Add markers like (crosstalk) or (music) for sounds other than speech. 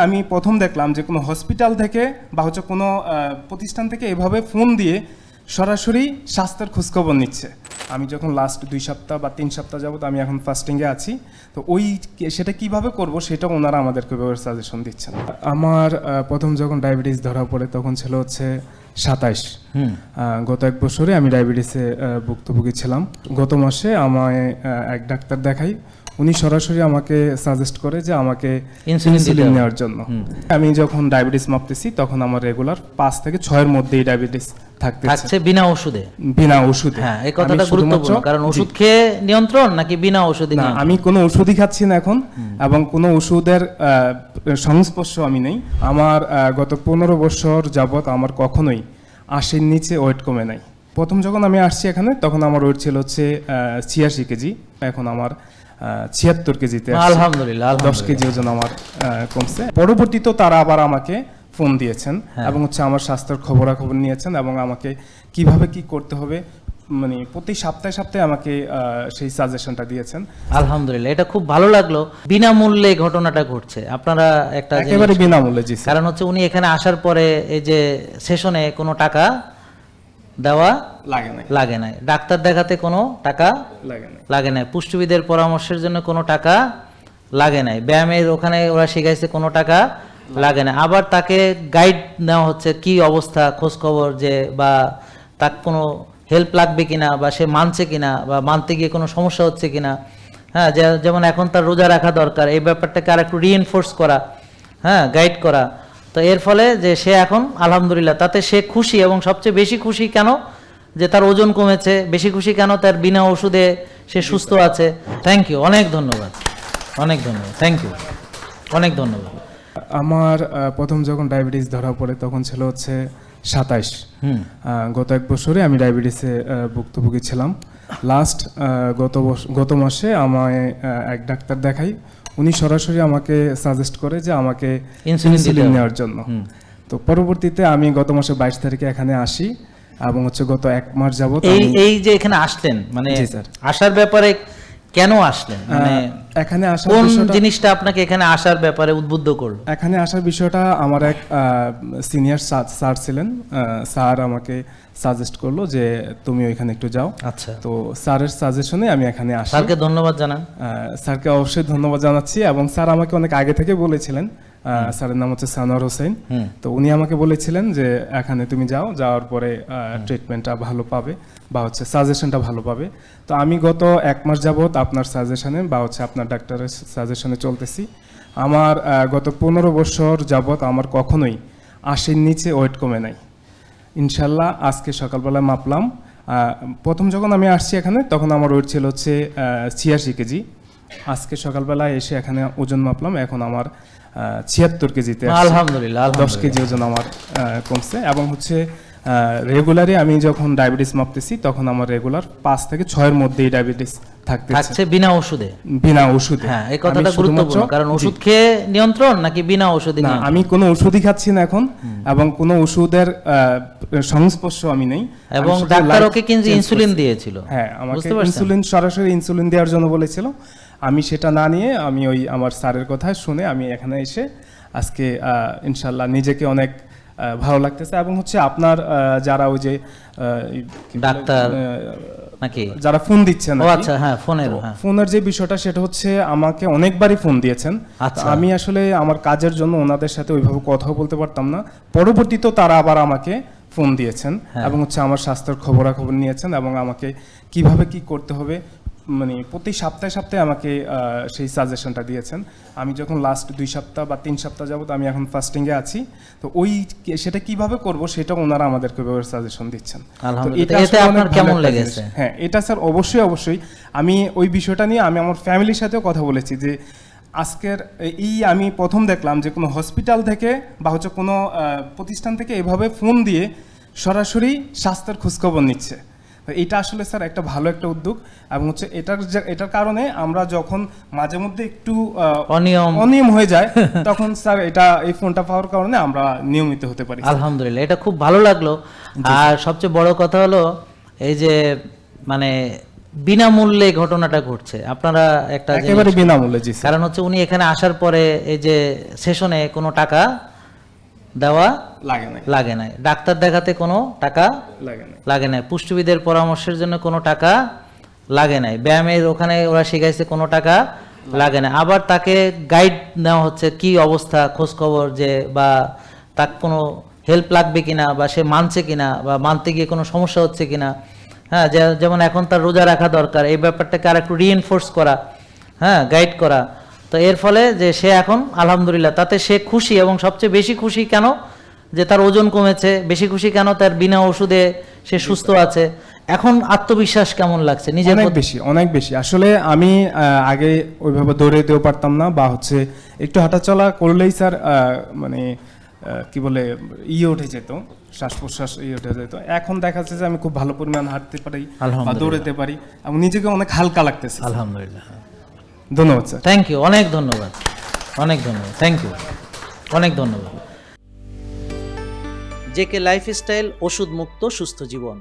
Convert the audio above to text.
আমি প্রথম দেখলাম যে কোনো হসপিটাল থেকে বা হচ্ছে কোনো প্রতিষ্ঠান থেকে এভাবে ফোন দিয়ে সরাসরি স্বাস্থ্যের খোঁজখবর নিচ্ছে। আমি যখন লাস্ট দুই সপ্তাহ বা তিন সপ্তাহ যাবত আমি এখন ফাস্টিংয়ে আছি, তো ওই সেটা কীভাবে করব সেটা ওনারা আমাদেরকে সাজেশন দিচ্ছেন। আমার প্রথম যখন ডায়াবেটিস ধরা পড়ে তখন ছিল হচ্ছে সাতাইশ। গত এক বছরে আমি ডায়াবেটিসে ভুক্তভোগী ছিলাম। গত মাসে আমায় এক ডাক্তার দেখাই। উনি সরাসরি আমাকে সাজেস্ট করে যে আমাকে ইনসুলিন। নেওয়ার জন্য। আমি যখন ডায়াবেটিস মাপতেছি তখন আমার রেগুলার পাঁচ থেকে ছয়ের মধ্যেই ডায়াবেটিস থাকছে বিনা ওষুধে। বিনা ওষুধে। হ্যাঁ এই কথাটা গুরুত্বপূর্ণ কারণ ওষুধ খেয়ে নিয়ন্ত্রণ নাকি বিনা ওষুধে না আমি কোনো ওষুধই খাচ্ছি না এখন এবং কোনো ওষুধের সংস্পর্শ আমি নেই। আমার গত পনেরো বছর যাবত আমার কখনোই আশির নিচে ওয়েট কমে নাই। প্রথম যখন আমি আসছি এখানে তখন আমার ওয়েট ছিল হচ্ছে ছিয়াশি কেজি। এখন আমার ছিয়াত্তর কেজিতে। আলহামদুলিল্লাহ দশ কেজি ওজন আমার কমছে। পরবর্তীতে তারা আবার আমাকে ফোন দিয়েছেন হ্যাঁ। এবং হচ্ছে আমার স্বাস্থ্যের খবরাখবর নিয়েছেন এবং আমাকে কীভাবে কি করতে হবে মানে প্রতি সপ্তাহে সপ্তাহে আমাকে সেই সাজেশনটা দিয়েছেন। আলহামদুলিল্লাহ এটা খুব ভালো লাগল। বিনামূল্যে ঘটনাটা ঘটছে। আপনারা একটা একেবারে বিনামূল্যে জি কারণ হচ্ছে উনি এখানে আসার পরে এই যে সেশনে কোনো টাকা দেওয়া লাগে না লাগে নাই। ডাক্তার দেখাতে কোনো টাকা লাগে না লাগে নাই। পুষ্টিবিদের পরামর্শের জন্য কোনো টাকা লাগে নাই। ব্যায়ামের ওখানে ওরা শিখাইছে কোনো টাকা লাগে না। আবার তাকে গাইড নেওয়া হচ্ছে কি অবস্থা খোঁজ খবর যে বা তার কোনো হেল্প লাগবে কিনা বা সে মানছে কিনা বা মানতে গিয়ে কোনো সমস্যা হচ্ছে কিনা। হ্যাঁ যেমন এখন তার রোজা রাখা দরকার, এই ব্যাপারটাকে আর একটু রিএনফোর্স করা হ্যাঁ গাইড করা। তো এর ফলে যে সে এখন, আলহামদুলিল্লাহ, তাতে সে খুশি এবং সবচেয়ে বেশি খুশি কেন? যে তার ওজন কমেছে, বেশি খুশি কেন? তার বিনা ওষুধে সে সুস্থ আছে। থ্যাংক ইউ অনেক ধন্যবাদ অনেক ধন্যবাদ থ্যাংক ইউ অনেক ধন্যবাদ। আমার প্রথম যখন ডায়াবেটিস ধরা পড়ে তখন ছিল হচ্ছে সাতাইশ। হুম। গত এক বছরে আমি ডায়াবেটিসে ভুক্তভোগী ছিলাম। লাস্ট গত গত মাসে আমায় এক ডাক্তার দেখাই। উনি সরাসরি আমাকে সাজেস্ট করে যে আমাকে ইনসুলিন। নেওয়ার জন্য। তো পরবর্তীতে আমি গত মাসে বাইশ তারিখে এখানে আসি এবং হচ্ছে গত এক মাস যাবত এই এই যে এখানে আসলেন মানে আসার ব্যাপারে কেন আসলেন? মানে এখানে আসার কোন জিনিসটা আপনাকে এখানে আসার ব্যাপারে উদ্বুদ্ধ করল? এখানে আসার বিষয়টা আমার এক সিনিয়র স্যার ছিলেন স্যার আমাকে সাজেস্ট করল যে তুমি ওইখানে একটু যাও। আচ্ছা। তো স্যারের সাজেশনে আমি এখানে আসি। স্যারকে ধন্যবাদ জানান। স্যারকে অবশ্যই ধন্যবাদ জানাচ্ছি এবং স্যার আমাকে অনেক আগে থেকে বলেছিলেন স্যারের নাম হচ্ছে সানোয়ার হোসেন। তো উনি আমাকে বলেছিলেন যে এখানে তুমি যাও যাওয়ার পরে ট্রিটমেন্টটা ভালো পাবে বা হচ্ছে সাজেশনটা ভালো পাবে। তো আমি গত এক মাস যাবৎ আপনার সাজেশনে বা হচ্ছে আপনার ডাক্তারের সাজেশনে চলতেছি। আমার গত পনেরো বছর যাবৎ আমার কখনোই আশির নিচে ওয়েট কমে নাই। ইনশাল্লাহ আজকে সকালবেলা মাপলাম। প্রথম যখন আমি আসছি এখানে তখন আমার ওয়েট ছিল হচ্ছে ছিয়াশি কেজি। আজকে সকালবেলা এসে এখানে ওজন মাপলাম। এখন আমার ছিয়াত্তর কেজিতে। আলহামদুলিল্লাহ দশ কেজি ওজন আমার কমছে এবং হচ্ছে রেগুলারই আমি যখন ডায়াবেটিস মাপতেছি তখন আমার রেগুলার পাঁচ থেকে ছয়ের মধ্যেই ডায়াবেটিস থাকছে বিনা ওষুধে। বিনা ওষুধে। হ্যাঁ এই কথাটা গুরুত্বপূর্ণ কারণ ওষুধ খেয়ে নিয়ন্ত্রণ নাকি বিনা ওষুধে না আমি কোনো ওষুধই খাচ্ছি না এখন এবং কোনো ওষুধের সংস্পর্শ আমি নেই। এবং ডাক্তার ওকে কিন্তু ইনসুলিন দিয়েছিল? হ্যাঁ আমাকে ইনসুলিন সরাসরি ইনসুলিন দেওয়ার জন্য বলেছিল। আমি সেটা না নিয়ে আমি ওই আমার স্যারের কথা শুনে আমি এখানে এসে আজকে ইনশাল্লাহ নিজেকে অনেক ভালো লাগতেছে এবং হচ্ছে আপনার যারা ওই যে ডাক্তার নাকি? যারা ফোন দিচ্ছেন ও আচ্ছা হ্যাঁ ফোনের হ্যাঁ। ফোনের যে বিষয়টা সেটা হচ্ছে আমাকে অনেকবারই ফোন দিয়েছেন। আচ্ছা। আমি আসলে আমার কাজের জন্য ওনাদের সাথে ওইভাবে কথা বলতে পারতাম না। পরবর্তীতে তারা আবার আমাকে ফোন দিয়েছেন হ্যাঁ। এবং হচ্ছে আমার স্বাস্থ্যের খবরাখবর নিয়েছেন এবং আমাকে কীভাবে কি করতে হবে মানে প্রতি সপ্তাহে সপ্তাহে আমাকে সেই সাজেশনটা দিয়েছেন। আমি যখন লাস্ট দুই সপ্তাহ বা তিন সপ্তাহ যাবত আমি এখন ফাস্টিংয়ে আছি তো ওই সেটা কীভাবে করব সেটা ওনারা আমাদেরকে সাজেশন দিচ্ছেন। কেমন লেগেছে? হ্যাঁ এটা স্যার অবশ্যই অবশ্যই। আমি ওই বিষয়টা নিয়ে আমি আমার ফ্যামিলির সাথেও কথা বলেছি যে আজকের এই আমি প্রথম দেখলাম যে কোনো হসপিটাল থেকে বা হচ্ছে কোনো প্রতিষ্ঠান থেকে এভাবে ফোন দিয়ে সরাসরি স্বাস্থ্যের খোঁজখবর নিচ্ছে। তো এটা আসলে স্যার একটা ভালো একটা উদ্যোগ এবং হচ্ছে এটার এটার কারণে আমরা যখন মাঝে মধ্যে একটু অনিয়ম। অনিয়ম হয়ে যায় (laughs) তখন স্যার এটা এই ফোনটা পাওয়ার কারণে আমরা নিয়মিত হতে পারি আলহামদুলিল্লাহ এটা খুব ভালো লাগল। আর সবচেয়ে বড় কথা হলো এই যে মানে বিনামূল্যে ঘটনাটা ঘটছে। আপনারা একটা একেবারে বিনামূল্যে কারণ হচ্ছে উনি এখানে আসার পরে এই যে সেশনে কোনো টাকা দেওয়া লাগে নাই। লাগে নাই। ডাক্তার দেখাতে কোনো টাকা লাগে নাই। লাগে নাই। পুষ্টিবিদের পরামর্শের জন্য কোনো টাকা লাগে নাই। ব্যায়ামের ওখানে ওরা শিখাইছে কোনো টাকা লাগে না আবার তাকে গাইড নেওয়া হচ্ছে কি অবস্থা খোঁজ খবর যে বা তার কোনো হেল্প লাগবে কিনা বা সে মানছে কিনা বা মানতে গিয়ে কোনো সমস্যা হচ্ছে কিনা। হ্যাঁ যেমন এখন তার রোজা রাখা দরকার। এই ব্যাপারটাকে আর একটু রিএনফোর্স করা। হ্যাঁ গাইড করা। তো এর ফলে যে সে এখন আলহামদুলিল্লাহ তাতে সে খুশি এবং সবচেয়ে বেশি খুশি কেন? যে তার ওজন কমেছে বেশি খুশি কেন? তার বিনা ওষুধে সে সুস্থ আছে। এখন আত্মবিশ্বাস কেমন লাগছে? নিজের অনেক বেশি অনেক বেশি। আসলে আমি আগে ওইভাবে দৌড়ে দিতেও পারতাম না বা হচ্ছে একটু হাঁটাচলা করলেই স্যার আহ, মানে কি বলে ইয়ে উঠে যেত শ্বাস প্রশ্বাস ইয়ে উঠে যেত। এখন দেখা যাচ্ছে যে আমি খুব ভালো পরিমাণ হাঁটতে পারি বা। দৌড়াতে পারি এবং নিজেকে অনেক হালকা লাগতেছে। আলহামদুলিল্লাহ। ধন্যবাদ, স্যার। থ্যাংক ইউ অনেক ধন্যবাদ অনেক ধন্যবাদ থ্যাংক ইউ অনেক ধন্যবাদ। জেকে লাইফস্টাইল ওষুধ মুক্ত সুস্থ জীবন।